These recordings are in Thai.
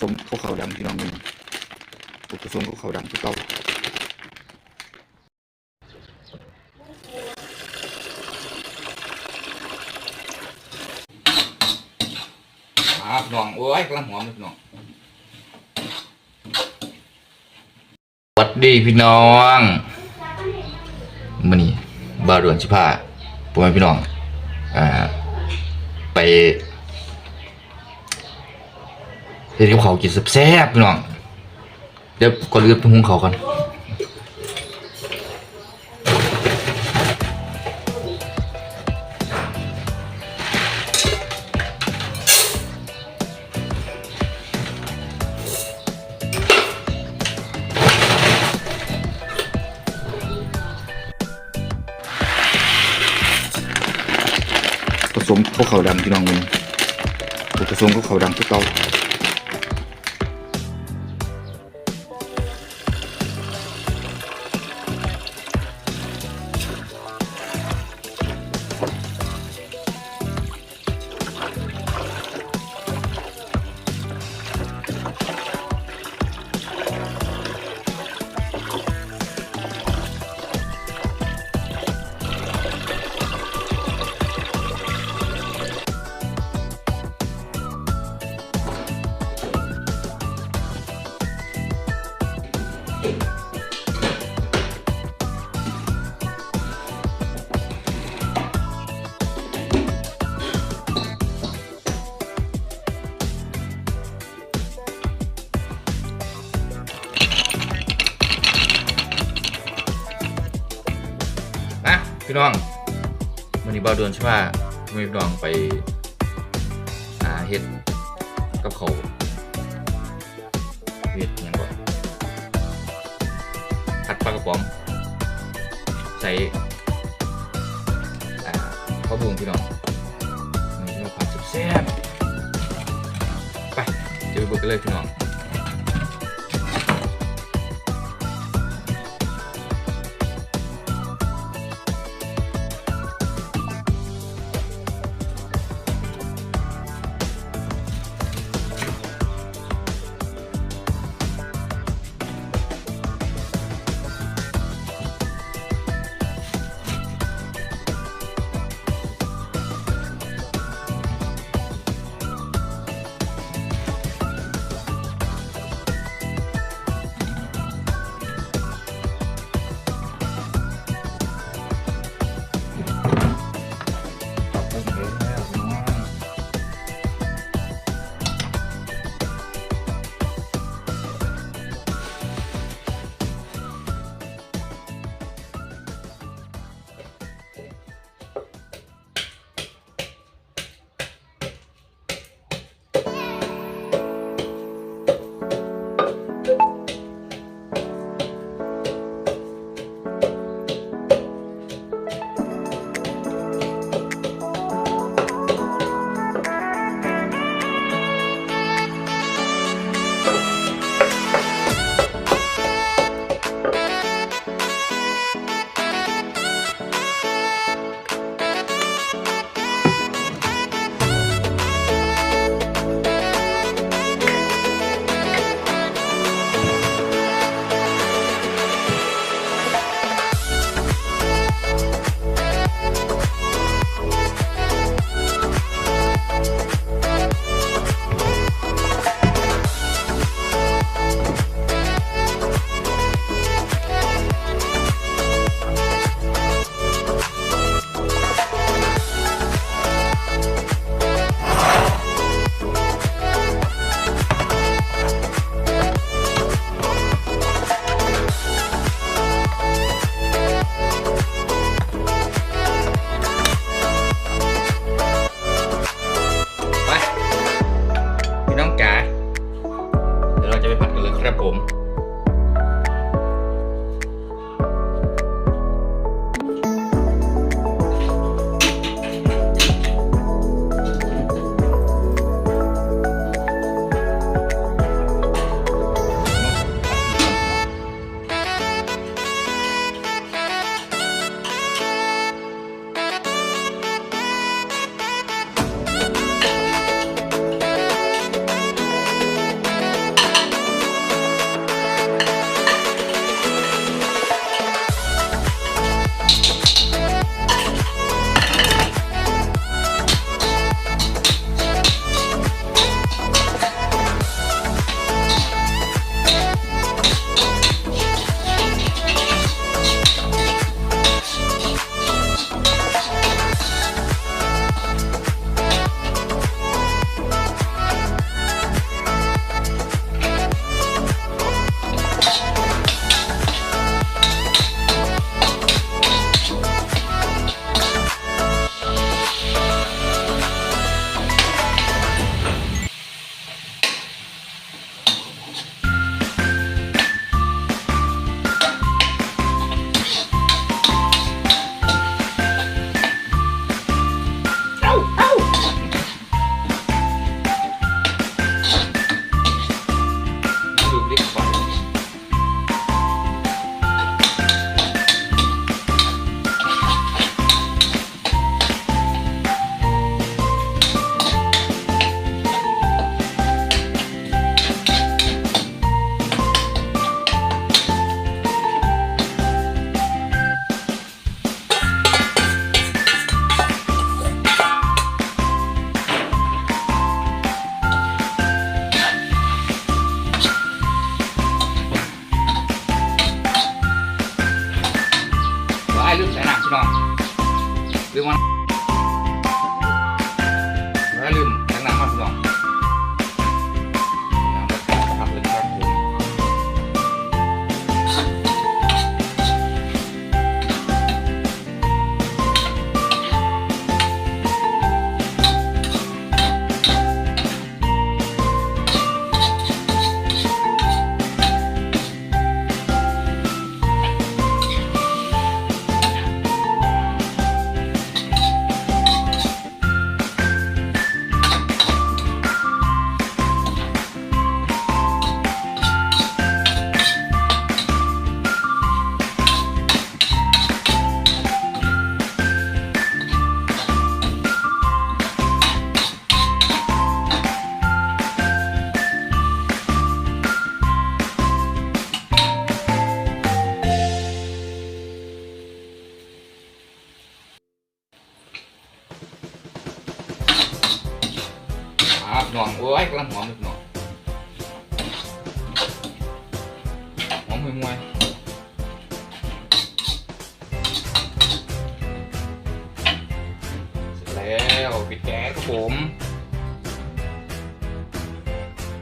สมข้าวขาวดำพี่น้องมึงผสมข้าวขาวดำคือเก่าอ่าพี่น้องโอ้ยกำลังหอมพี่น้องสวัสดีพี่น้องมันนี่บาดวนชิพาผมให้พี่น้อง อ่า ไป เฮ็ดกับเขากินแซ่บๆพี่น้อง เดี๋ยวก่อนอื่นไปหุงเขาก่อนผสมข้าวขาวดำพี่น้องมึงผสมข้าวขาวดำคือเก่า พี่น้องวันนี้เบาเดือนใช่ป่ะมีพี่น้องไปหาเห็ดกับเขาเห็ดยังก่อนผัดปลากระป๋องใส่ข้าวบุ้งพี่น้องนี่เราผัดแซ่บไปเดี๋ยวไปเบิกกันเลยพี่น้อง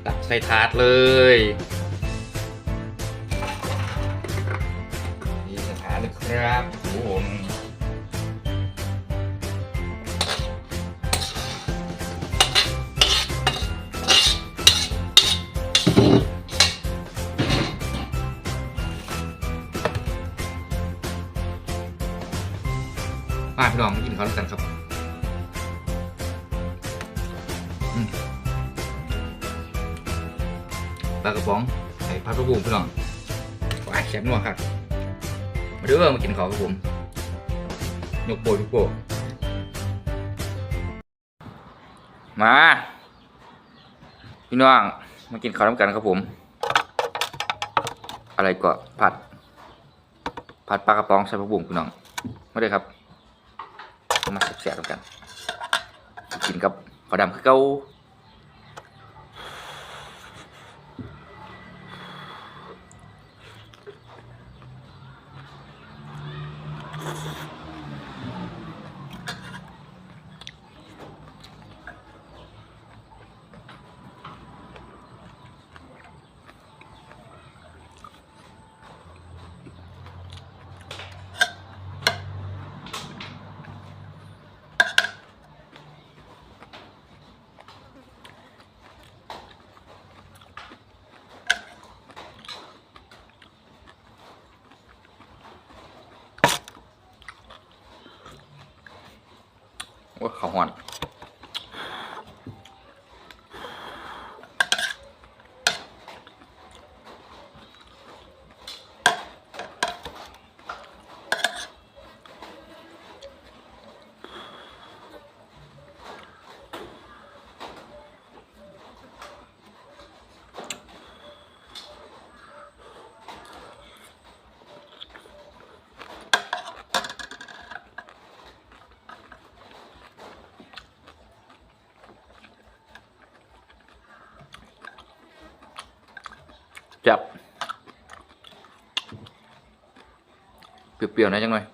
ตักใส่ถาดเลยนี่สถานเลยครับผมมาพี่น้องกินข้าวด้วยกันครับ ปลากระป๋องใส่ผัดกระบุ้งพี่น้องว้าแซ่บนัวครับมาเด้อมากินข้าวกับผมยกโบยกโบมา พี่น้อง มากินข้าวน้ำกันครับผม อะไรก็ผัด ผัดปลากระป๋องใส่ผักบุ้งพี่น้องมาเลยครับ มาแซ่บๆกัน กินกับข้าวดำคือเก้า โอ้ยข้าหอน จับเปรี้ยวๆนะจังหน่อย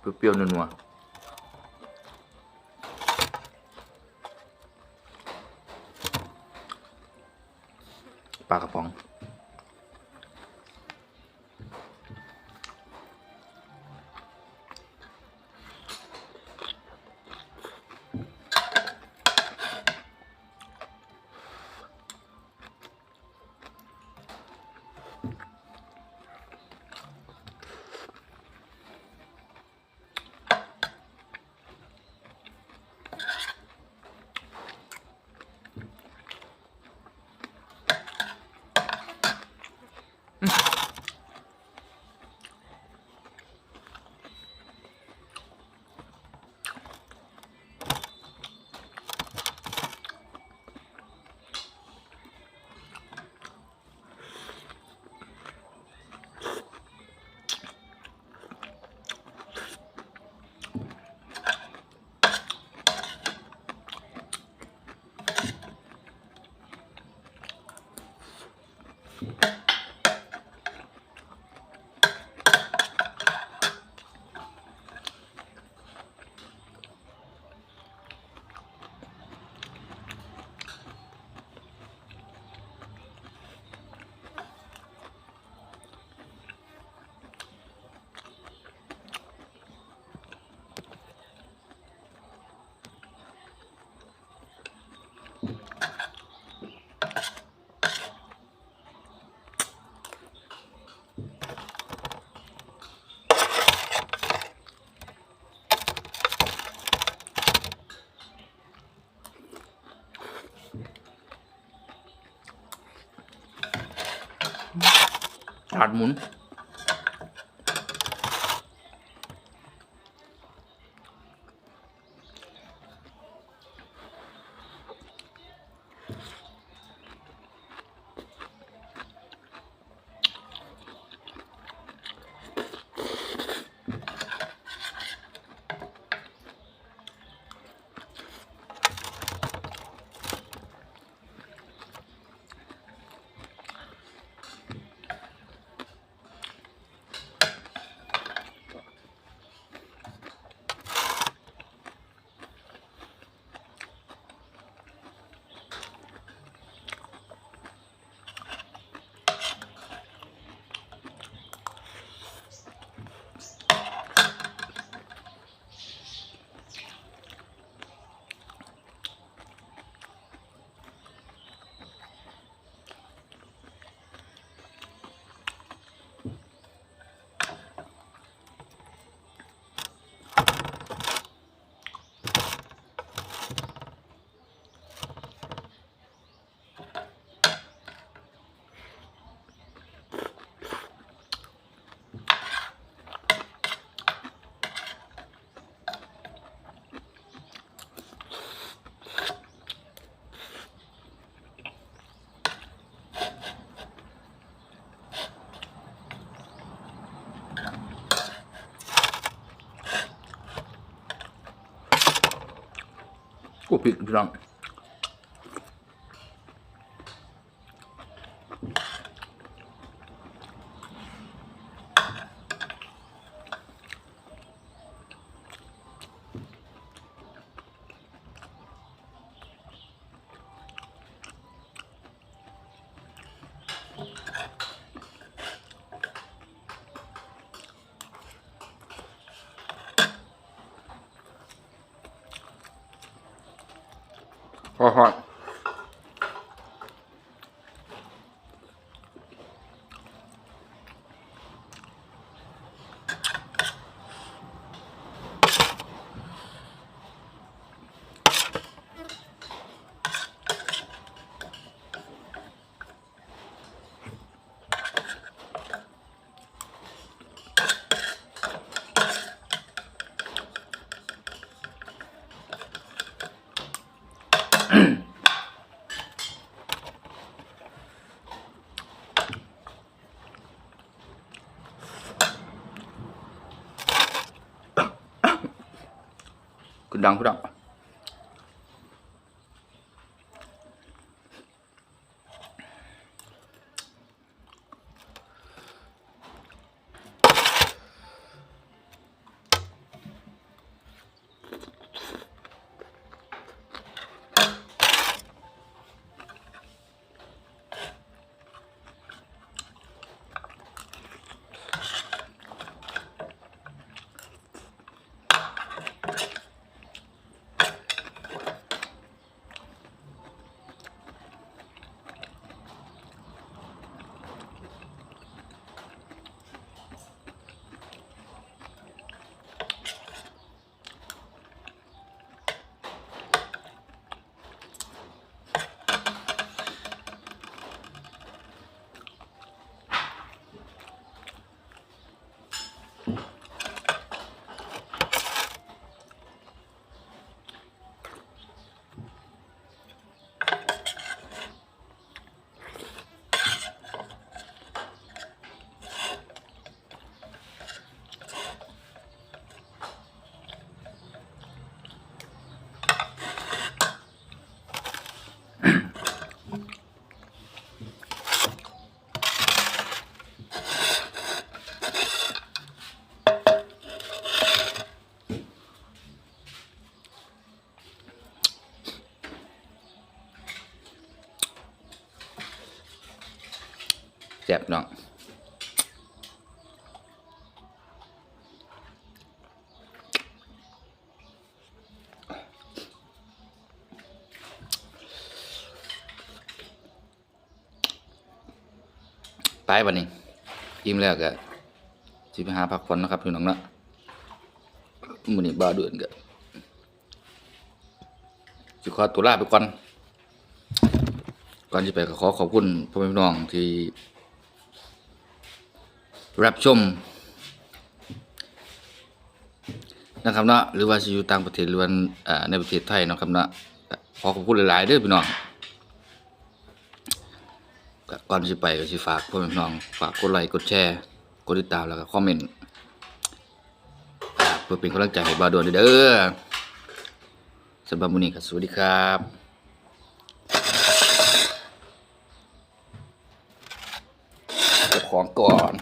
เปรี้ยวๆนัวๆปลากระป๋อง ถาด หมุ นกู ผิดพี่น้องไปวันนี้อิ่มแล้วก็สิไปหาพักผ่อนนะครับพี่น้องเนาะมื้อนี้บ่าเดือนก็สิขอตัวลาไปก่อนก่อนจะไปก็ขอขอบคุณพ่อแม่พี่น้องที่ รับชมนะครับเนาะหรือว่าจะอยู่ต่างประเทศหรือว่าในประเทศไทยนะครับเนาะขอขอบคุณหลาย ๆเด้อพี่น้องก่อนสิไปก็สิฝากพ่อแม่พี่น้องฝากกดไลค์กดแชร์กดติดตามแล้วก็คอมเมนต์เพื่อเป็นกำลังใจให้บาดวนเด้อสำหรับวันนี้ก็สวัสดีครับของก่อน